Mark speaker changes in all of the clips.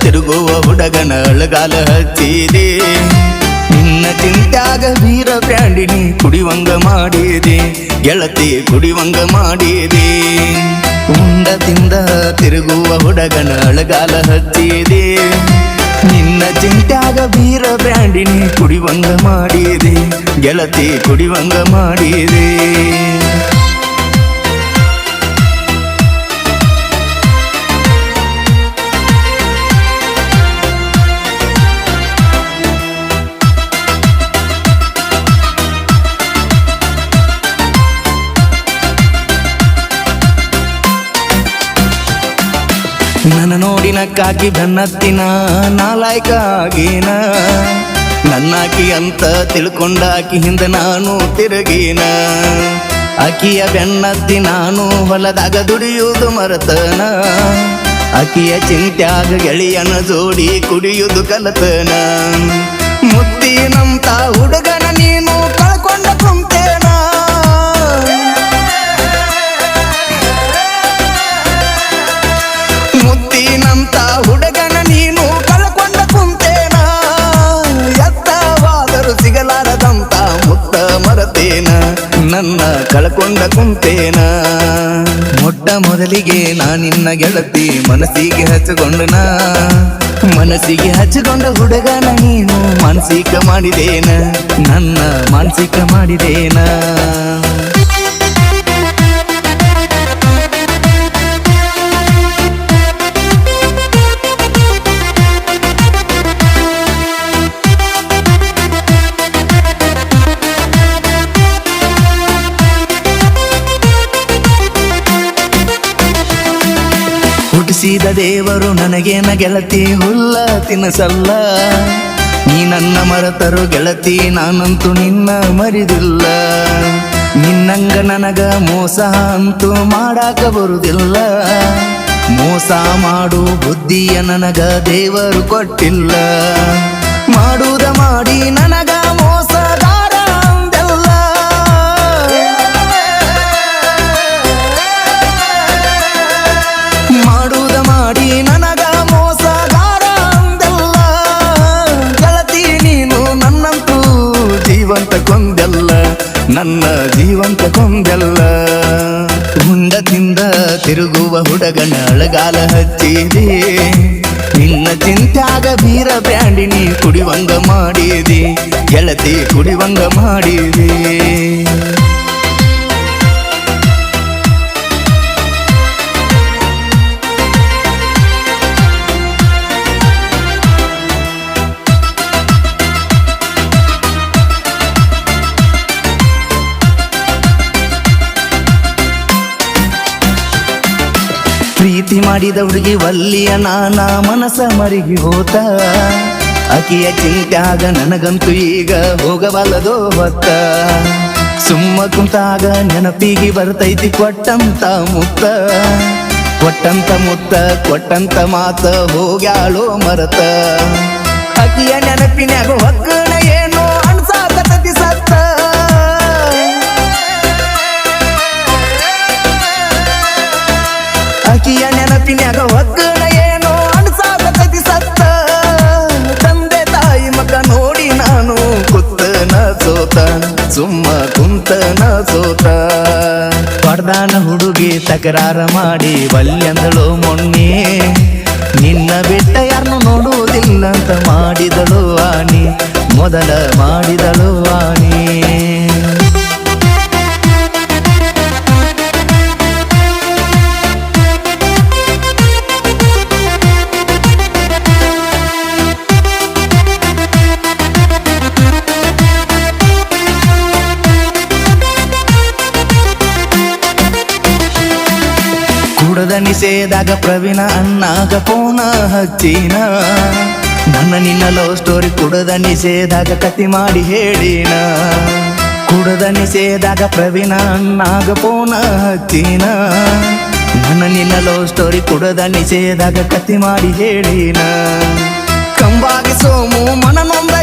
Speaker 1: ತಿರುಗುವ ಹುಡಗನ ಅಳಗಾಲ ಹಚ್ಚಿದೆ. ನಿನ್ನ ಚಿಂತ್ಯಾಗ ವೀರ ಬ್ರ್ಯಾಂಡಿನಿ ಕುಡಿವಂಗ ಮಾಡಿದೆ. ಗೆಳತಿ ಕುಡಿವಂಗ ಮಾಡಿದೆ. ಉಂಡ ತಿಂದ ತಿರುಗುವ ಹುಡಗನ ಅಳಗಾಲ ಹಚ್ಚಿದೆ. ನಿನ್ನ ಚಿಂತ್ಯಾಗ ವೀರ ಬ್ರ್ಯಾಂಡಿನಿ ಕುಡಿವಂಗ ಮಾಡಿದೆ. ಗೆಳತಿ ಕುಡಿವಂಗ ಮಾಡಿದೆ. ನನ್ನ ನೋಡಿನ ಕಾಕಿ ಬೆನ್ನತ್ತಿನ ನಾಲಾಯ್ಕ ಆಗೀನ ನನ್ನಾಕಿ ಅಂತ ತಿಳ್ಕೊಂಡಾಕಿ ಹಿಂದೆ ನಾನು ತಿರುಗಿನ? ಅಕಿಯ ಬೆನ್ನತ್ತಿ ನಾನು ಹೊಲದಾಗ ದುಡಿಯುವುದು ಮರತನ? ಅಕಿಯ ಚಿಂತ್ಯಾಗ ಗೆಳೆಯನ ಜೋಡಿ ಕುಡಿಯುವುದು ಕಲತನ? ಕಳ್ಕೊಂಡ ಕುಂತೇನ? ಮೊಟ್ಟ ಮೊದಲಿಗೆ ನಾ ನಿನ್ನ ಗೆಳತಿ ಮನಸ್ಸಿಗೆ ನಾ ಮನಸ್ಸಿಗೆ ಹಚ್ಚಿಕೊಂಡ ಹುಡುಗನ ನೀನು ಮಾನಸಿಕ ಮಾಡಿದೇನ? ನನ್ನ ಮಾನಸಿಕ ಮಾಡಿದೇನ? ದೇವರು ನನಗೇನ ಗೆಳತಿ ಹುಲ್ಲ ತಿನಸಲ್ಲ. ನೀ ನನ್ನ ಮರತರು ಗೆಳತಿ, ನಾನಂತೂ ನಿನ್ನ ಮರಿದಿಲ್ಲ. ನಿನ್ನಂಗ ನನಗ ಮೋಸ ಅಂತೂ ಮಾಡಾಕ ಬರುದಿಲ್ಲ. ಮೋಸ ಮಾಡು ಬುದ್ಧಿಯ ನನಗ ದೇವರು ಕೊಟ್ಟಿಲ್ಲ. ಮಾಡುವುದ ಮಾಡಿ ನನಗ ನನ್ನ ಜೀವಂತ ಕೊಂಬೆಲ್ಲ. ಹುಂಡದಿಂದ ತಿರುಗುವ ಹುಡುಗನ ಅಳಗಾಲ ಹಚ್ಚಿದೆ. ನಿನ್ನ ಚಿಂತ್ಯಾಗ ಬೀರ ಬ್ರ್ಯಾಂಡಿನಿ ಕುಡಿವಂಗ ಮಾಡಿದೆ. ಗೆಳತಿ ಕುಡಿವಂಗ ಮಾಡಿದೆ. ಪ್ರೀತಿ ಮಾಡಿದ ಹುಡುಗಿ ವಲ್ಲಿಯ ನಾನ ಮನಸ ಮರಿಗಿ ಹೋತ. ಅಕಿಯ ಚಿಂತ್ಯಾಗ ನನಗಂತೂ ಈಗ ಹೋಗಬಲ್ಲದೋ ಹೊತ್ತ. ಸುಮ್ಮ ಕುಂತಾಗ ನೆನಪಿಗೆ ಬರ್ತೈತಿ ಕೊಟ್ಟಂತ ಮುತ್ತ. ಕೊಟ್ಟಂತ ಮುತ್ತ, ಕೊಟ್ಟಂತ ಮಾತ ಹೋಗ್ಯಾಳೋ ಮರತ. ಅಕಿಯ ನೆನಪಿನ್ಯಾಗ ಹೊಕ್ಕಣ ಸುಮ್ಮ ಕುಂತನ ಸೋತ. ಪಡ್ದಾನ ಹುಡುಗಿ ತಕರಾರ ಮಾಡಿ ಬಲ್ಯಂದಳು ಮೊನ್ನೆ. ನಿನ್ನ ಬಿಟ್ಟ ಯಾರನ್ನು ನೋಡುವುದಿಲ್ಲ ಅಂತ ಮಾಡಿದಳು ಆನಿ. ಮೊದಲ ಮಾಡಿದಳು ಆನಿ. ಕುಡದ ನಿಷೇಧಾಗ ಪ್ರವೀಣ ಅಣ್ಣಾಗ ಪೋನ ಹಚ್ಚಿನ. ನನ್ನ ನಿನ್ನ ಲವ್ ಸ್ಟೋರಿ ಕುಡದ ನಿಷೇಧಾಗ ಕತಿ ಮಾಡಿ ಹೇಳಿನ. ಕುಡದ ನಿಷೇಧಾಗ ಪ್ರವೀಣ ಅಣ್ಣಾಗ ಪೋನ ಹಚ್ಚಿನ. ನನ್ನ ನಿನ್ನ ಲವ್ ಸ್ಟೋರಿ ಕುಡದ ನಿಷೇಧಾಗ ಕತಿ ಮಾಡಿ ಹೇಳಿನ. ಕಂಬಾಗಿ ಸೋಮು ಮನನೊಂದ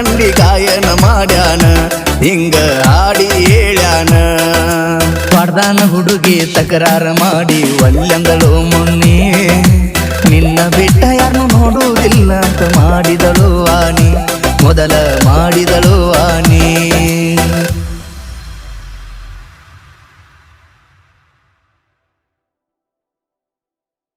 Speaker 1: ಕಂಡಿ ಗಾಯನ ಮಾಡ್ಯಾನ, ಹಿಂಗ ಆಡಿ ಹೇಳ್ಯಾನ. ಪಡ್ದಾನ ಹುಡುಗಿ ತಕರಾರ ಮಾಡಿ ಒಲ್ಲೆಂದಳು ಮುನ್ನಿ. ನಿನ್ನ ಬಿಟ್ಟ ಯಾರನ್ನು ನೋಡುವುದಿಲ್ಲ ಅಂತ ಮಾಡಿದಳು ಆನಿ. ಮೊದಲ ಮಾಡಿದಳು